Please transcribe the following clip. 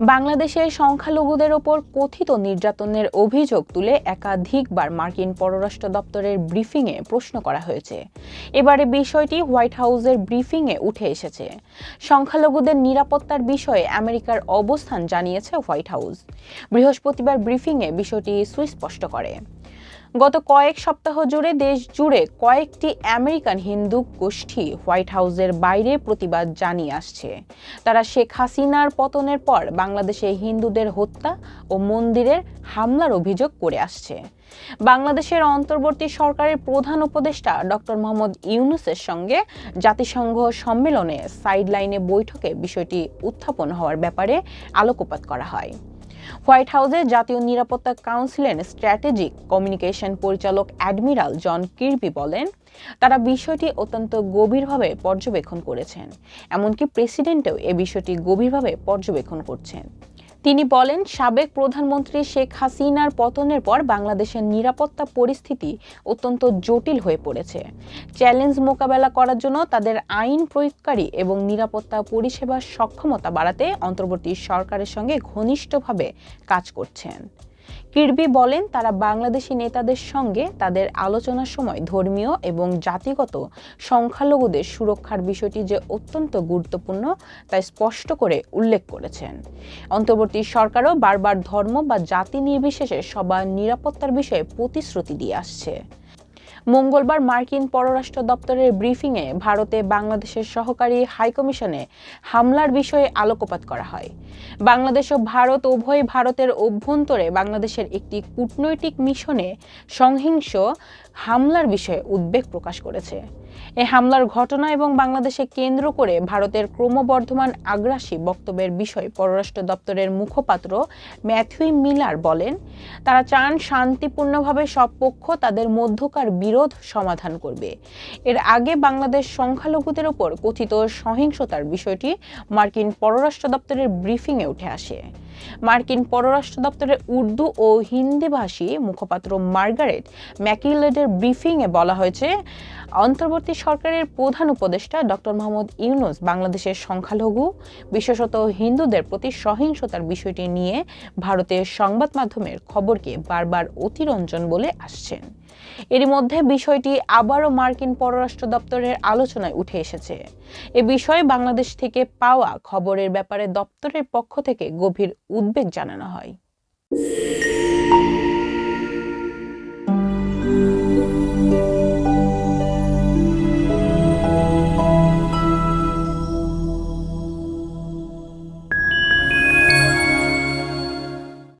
বাংলাদেশের সংখ্যালঘুদের ওপর কথিত নির্যাতনের অভিযোগ তুলে একাধিকবার মার্কিন পররাষ্ট্র দপ্তরের ব্রিফিংয়ে প্রশ্ন করা হয়েছে। এবারে বিষয়টি হোয়াইট হাউসের ব্রিফিংয়ে উঠে এসেছে। সংখ্যালঘুদের নিরাপত্তার বিষয়ে আমেরিকার অবস্থান জানিয়েছে হোয়াইট হাউস। বৃহস্পতিবার ব্রিফিংয়ে বিষয়টি সুস্পষ্ট করে। গত কয়েক সপ্তাহ জুড়ে দেশ জুড়ে কয়েকটি আমেরিকান হিন্দু গোষ্ঠী হোয়াইট হাউসের বাইরে প্রতিবাদ জানিয়ে আসছে। তারা শেখ হাসিনার পতনের পর বাংলাদেশে হিন্দুদের হত্যা ও মন্দিরের হামলার অভিযোগ করে আসছে। বাংলাদেশের অন্তর্বর্তী সরকারের প্রধান উপদেষ্টা ডক্টর মোহাম্মদ ইউনুসের সঙ্গে জাতিসংঘ সম্মেলনে সাইডলাইনে বৈঠকে বিষয়টি উত্থাপন হওয়ার ব্যাপারে আলোকপাত করা হয়। হোয়াইট হাউসের জাতীয় নিরাপত্তা কাউন্সিলের স্ট্র্যাটেজিক কমিউনিকেশন পরিচালক অ্যাডমিরাল জন কির্বি বলেন, তারা বিষয়টি অত্যন্ত গভীরভাবে পর্যবেক্ষণ করেছেন। এমনকি প্রেসিডেন্টেও এ বিষয়টি গভীরভাবে পর্যবেক্ষণ করছেন। তিনি বলেন, সাবেক প্রধানমন্ত্রী শেখ হাসিনার পতনের পর বাংলাদেশের নিরাপত্তা পরিস্থিতি অত্যন্ত জটিল হয়ে পড়েছে। চ্যালেঞ্জ মোকাবেলা করার জন্য তাদের আইন প্রয়োগকারী এবং নিরাপত্তা পরিষেবার সক্ষমতা বাড়াতে অন্তর্বর্তী সরকারের সঙ্গে ঘনিষ্ঠভাবে কাজ করছেন। কিরবি বলেন, তারা বাংলাদেশি নেতাদের সঙ্গে তাদের আলোচনার সময় ধর্মীয় এবং জাতিগত সংখ্যালঘুদের সুরক্ষার বিষয়টি যে অত্যন্ত গুরুত্বপূর্ণ, তা স্পষ্ট করে উল্লেখ করেছেন। অন্তর্বর্তী সরকারও বারবার ধর্ম বা জাতি নির্বিশেষে সবার নিরাপত্তার বিষয়ে প্রতিশ্রুতি দিয়ে আসছে। মঙ্গলবার মার্কিন পররাষ্ট্র দপ্তরের ব্রিফিংয়ে ভারতে বাংলাদেশের সহকারী হাইকমিশনে হামলার বিষয়ে আলোকপাত করা হয়। বাংলাদেশ ও ভারত উভয় ভারতের অভ্যন্তরে বাংলাদেশের একটি কূটনৈতিক মিশনে সংহিংস হামলার বিষয়ে উদ্বেগ প্রকাশ করেছে। এ হামলার ঘটনা এবং বাংলাদেশে কেন্দ্র করে ভারতের ক্রমবর্ধমান আগ্রাসী বক্তব্যের বিষয়ে পররাষ্ট্র দপ্তরের মুখপাত্র ম্যাথিউ মিলার বলেন, তারা চান শান্তিপূর্ণভাবে সব পক্ষ তাদের মধ্যকার বিরোধ সমাধান করবে। এর আগে বাংলাদেশ সংখ্যালঘুদের ওপর কথিত সহিংসতার বিষয়টি মার্কিন পররাষ্ট্র দপ্তরের ব্রিফিংয়ে উঠে আসে। মার্কিন পররাষ্ট্র দপ্তরের উর্দু ও হিন্দিভাষী মুখপাত্র মার্গারেট ম্যাকিলেডের ব্রিফিংয়ে বলা হয়েছে, অন্তর্বর্তী সরকারের প্রধান উপদেষ্টা ডক্টর মোহাম্মদ ইউনুস বাংলাদেশের সংখ্যালঘু, বিশেষত হিন্দুদের প্রতি সহিংসতার বিষয়টি নিয়ে ভারতের সংবাদ মাধ্যমের খবরকে বারবার অতিরঞ্জন বলে আসছেন। এরই মধ্যে বিষয়টি আবারও মার্কিন পররাষ্ট্র দপ্তরের আলোচনায় উঠে এসেছে। এ বিষয়ে বাংলাদেশ থেকে পাওয়া খবরের ব্যাপারে দপ্তরের পক্ষ থেকে গভীর উদ্বেগ জানানো হয়।